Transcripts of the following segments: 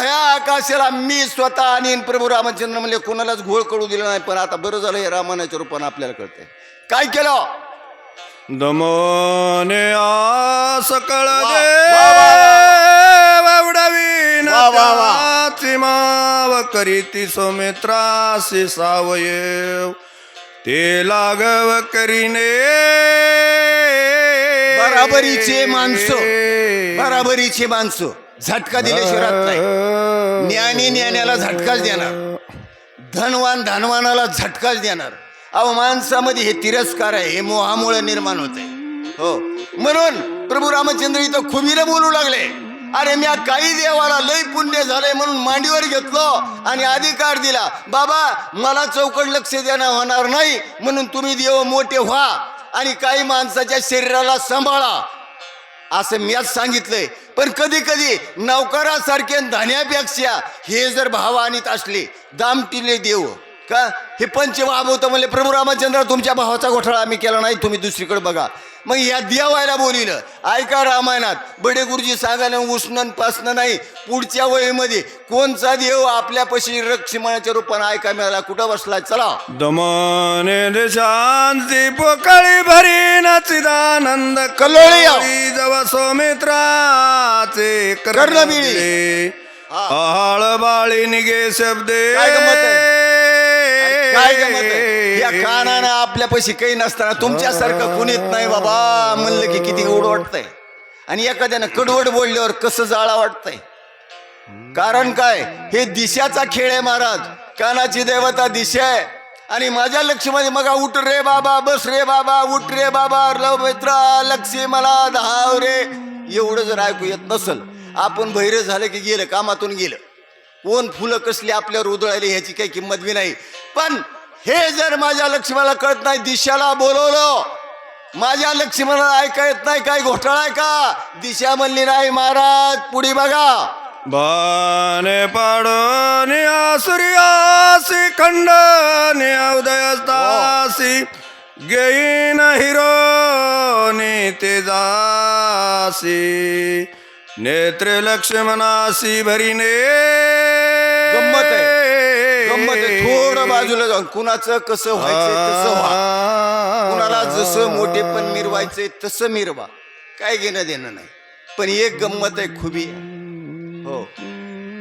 ह्या आकाशाला मी स्वतः आणि प्रभू रामचंद्र म्हणले कोणालाच घोळ कळू दिला नाही पण आता बरं झालं हे रामानाच्या रूपानं आपल्याला कळतंय. काय केलं? दमने सकळ देवडावी. माव करीती सौमित्रासी सावयव. ते लागव करीने. बराबरीचे माणसं बराबरीचे माणसं. झटका दिल्याशिवाय राहत नाही. ज्ञानी ज्ञानाला झटकाच देणार. धनवान धनवानाला झटकाच देणार. अहो माणसामध्ये हे तिरस्कार आहे हे मोहामुळे निर्माण होते हो. म्हणून प्रभू रामचंद्र इथं खुबीनं बोलू लागले. अरे मी काही देवाला लय पुण्य झालंय म्हणून मांडीवर घेतलो आणि अधिकार दिला. बाबा मला चौकट लक्ष देणं होणार नाही. म्हणून तुम्ही देव मोठे व्हा आणि काही माणसाच्या शरीराला सांभाळा. असं मीच सांगितलंय. पण कधी कधी नौकरासारखे धान्यापेक्षा हे जर भाव आणीत असले दामटिले देव. का? हे पंच वाबवतं म्हणले प्रभू रामचंद्र तुमच्या भावाचा घोटाळा आम्ही केला नाही तुम्ही दुसरीकडे बघा. मग या देवायला बोलिलं ऐका रामायणात बडे गुरुजी सांगायला उष्णन पासणं नाही पुढच्या वहीमध्ये कोणचा देव आपल्यापाशी रक्षमानाच्या रूपानं ऐका मिळाला? कुठं बसलाय? चला. दमने शांती पोकळी भरी नचिदानंद कल्लोळी आव. जव सौमित्राचे कर्णबिळी. हा. आळ बाळी निगे शब्दे. काय गंमत आपल्या कानानं आपल्यापाशी काही नसताना तुमच्यासारखं कुणीत नाही बाबा. म्हणलं की किती गोड वाटतंय. आणि एखाद्यानं कडवड बोलल्यावर कसं जाळा वाटतंय. कारण काय? हे दिशाचा खेळ आहे महाराज. कानाची देवता दिशा आहे. आणि माझ्या लक्ष्मीमध्ये मग उठ रे बाबा बस रे बाबा उठ रे बाबा लव मित्र लक्ष्मी मला धाव रे. एवढं जर ऐकू येत नसल आपण बहिरे झालं की गेलं कामातून गेलं. कोण फुलं कसली आपल्यावर उधळायली ह्याची काही किंमत बी नाही. पण हे जर माझ्या लक्ष्मीला कळत नाही दिशाला बोलवलं. माझ्या लक्ष्मणाला ऐका येत नाही काय घोटाळा आहे का? दिशा म्हणली नाही महाराज पुढे बघा. बाने पाडून सूर्यासी खंडने उदयस्तासी गेईन हिरो तेजासी नेत्र लक्ष्मणासी भरीने. गंमत आहे. थोडं बाजूला जाऊन कुणाचं कसं व्हायचं तसं व्हा. कुणाला जसं मोठे पण मिरवायचंय तसं मिरवा. काय घेणं देणं नाही. पण एक गंमत आहे खुबी. हो.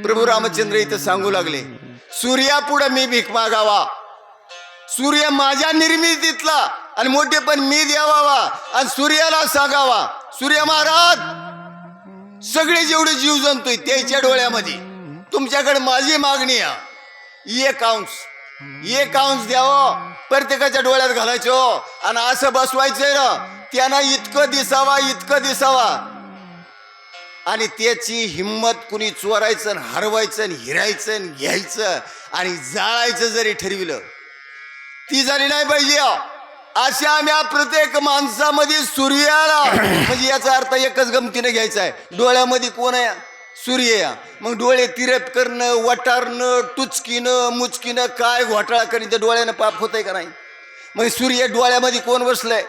प्रभू रामचंद्र इथं सांगू लागले सूर्यापुढे मी भीक मागावा. सूर्य माझ्या निर्मितीतला आणि मोठे पण मी द्यावा आणि सूर्याला सांगावा. सूर्य महाराज सगळे जेवढे जीव जंतू त्याच्या डोळ्यामध्ये तुमच्याकडे माझी मागणी आहे. एक अंश एक अंश द्यावं. प्रत्येकाच्या डोळ्यात घालायचो. आणि असं बसवायचंय ना त्यांना इतकं दिसावा इतकं दिसावा. आणि त्याची हिंमत कुणी चोरायचं हरवायचं हिरायचं घ्यायचं आणि जाळायचं जरी ठरविलं ती झाली नाही पाहिजे. अशा आम्ही प्रत्येक माणसामध्ये सूर्याला म्हणजे याचा अर्थ एकच गमतीने घ्यायचा आहे. डोळ्यामध्ये कोण आहे? सूर्य या मग डोळे तिरप करणं वटारणं टुचकीनं मुचकीनं काय घोटाळा करणं त्या डोळ्यानं पाप होतंय का नाही? मग सूर्य डोळ्यामध्ये कोण बसलंय?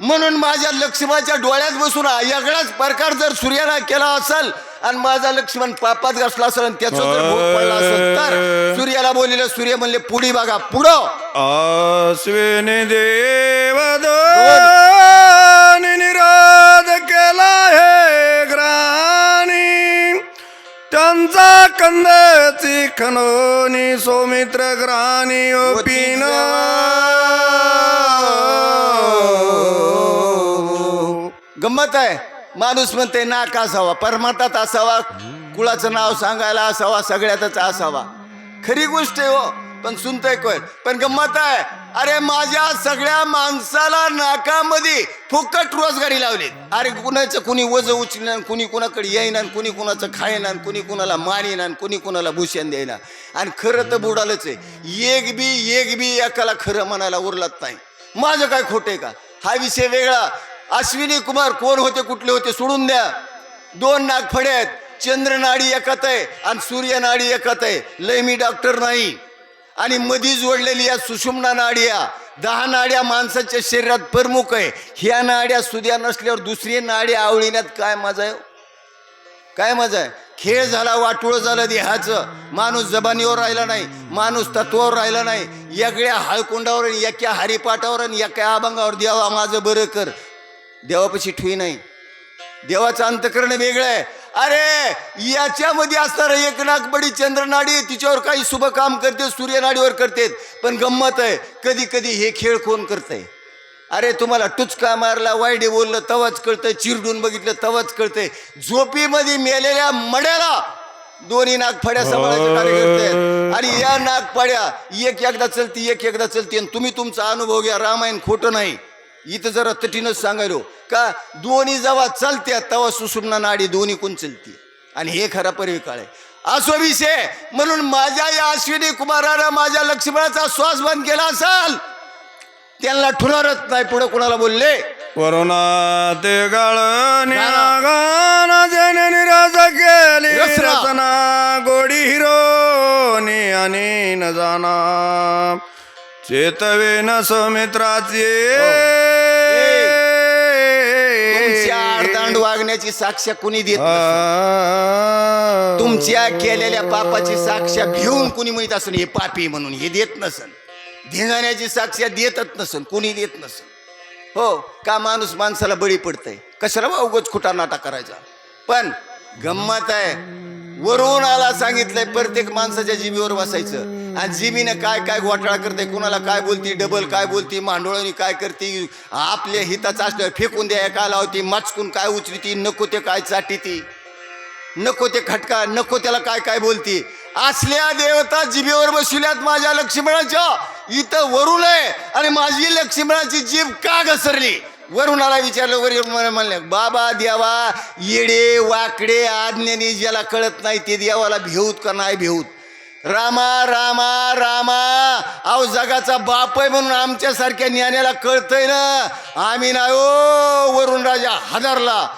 म्हणून माझ्या लक्ष्मणाच्या डोळ्यात बसून वेगळाच प्रकार जर सूर्याला केला असेल आणि माझा लक्ष्मण पापात घासला असेल आणि त्याचा जर भोग पडला असेल तर सूर्याला बोललेलं सूर्य म्हणले पुढे बघा पुढं. अश्विनी देव कंदची खनोनी सौमित्र ग्राणी ओपिन। गंमत आहे. माणूस म्हणते नाक असावा परमातात असावा कुळाचं नाव सांगायला असावा सगळ्यातच असावा. खरी गोष्ट आहे हो. पण सुनतय कोण? पण गंमत आहे. अरे माझ्या सगळ्या माणसाला नाकामध्ये फुकट रोजगारी लावली. अरे कुणाचं कुणी वज उचलणार कुणी कुणाकडे येईना कुणी कुणाचं खायना कुणी कुणाला मारीना कुणी कुणाला भूषण देईना. आणि खरं तर बुडालच आहे. एक बी एक बी एकाला खरं म्हणायला उरलात नाही. माझं काय खोटे का? हा विषय वेगळा. अश्विनी कुमार कोण होते कुठले होते सोडून द्या. दोन नागफडे आहेत. चंद्रनाडी एकात आहे आणि सूर्यनाडी एकात आहे. लय मी डॉक्टर नाही. आणि मधी जोडलेली या सुषुम्ना नाड्या दहा नाड्या माणसाच्या शरीरात प्रमुख आहे. ह्या नाड्या सुद्या नसल्यावर दुसरी नाड्या आवळीण्यात काय मजा आहे हो? काय मजा आहे? खेळ झाला वाटोळ झालं देहाचं. माणूस जबानीवर राहिला नाही माणूस तत्वावर राहिला नाही. एगळ्या हळकुंडावर आणि एका हरिपाठावर आणि एका अभंगावर देवा माझं बरं कर. देवापाशी ठुई नाही. देवाचं अंतकरण वेगळं आहे. अरे याच्यामध्ये असणार एक नागबडी चंद्रनाडी तिच्यावर काही शुभ काम करते सूर्यनाडीवर करतेत पण गंमत आहे कधी कधी हे खेळ कोण करतंय? अरे तुम्हाला टुचका मारला वायडे बोललं तवाच कळतंय चिरडून बघितलं तवाच कळतंय. झोपीमध्ये मेलेल्या मड्याला दोन्ही नागफड्या सांभाळायचे कार्यकर्ते आहेत. आणि या नागफड्या एक एकदा चलती एक एकदा चलती आणि तुम्ही तुमचा अनुभव घ्या रामायण खोटं नाही. इथं जरा तटीनच सांगायलो. का दोन्ही जेव्हा चालत्या तेव्हा सुसुमना नाडी दोन्ही कोण चलती. आणि हे खरा परिकाळ आहे. असो विषय म्हणून माझ्या या अश्विनी कुमारानं माझ्या लक्ष्मणाचा श्वास बंद केला असाल त्यांना ठुणारच नाही पुढे कोणाला बोलले? वरुणा ते केली रचना. रचना गोडी हिरोनी आणि न जाना. चेतवे न सौमित्राची आडदांड वागण्याची साक्ष कुणी देत नसेल. तुमच्या केलेल्या पापाची साक्ष घेऊन कुणी म्हणत असून हे पापी म्हणून हे देत नसन. धिंगाण्याची साक्ष देतच नसन कुणी देत नसन. हो का माणूस माणसाला बळी पडतंय? कशाला उगाच खुटा नाटा करायचा? पण गंमत आहे वरून आला सांगितलंय प्रत्येक माणसाच्या जिमीवर बसायचं. आणि जिमीने काय काय घोटाळा करते कुणाला काय बोलती डबल काय बोलती मांडोळणी काय करते आपल्या हिताचं असलं फेकून द्या काय लावती मचकून काय उचलती नको ते काय चाटी ती नको ते खटका नको त्याला काय काय बोलती. असल्या देवता जिभेवर बसविल्यात माझ्या लक्ष्मणाच्या इथं वरून आहे आणि माझी लक्ष्मणाची जीभ का घसरली? वरुणाला विचारलं वरील मला म्हणले बाबा देवा येडे वाकडे आज्ञानी ज्याला कळत नाही ते देवाला भेऊत का नाही भेऊत? रामा रामा रामा. अहो जगाचा बाप आहे म्हणून आमच्यासारख्या ज्ञानाला कळतंय ना. आम्ही ना ओ हो, वरुण राजा हजारला.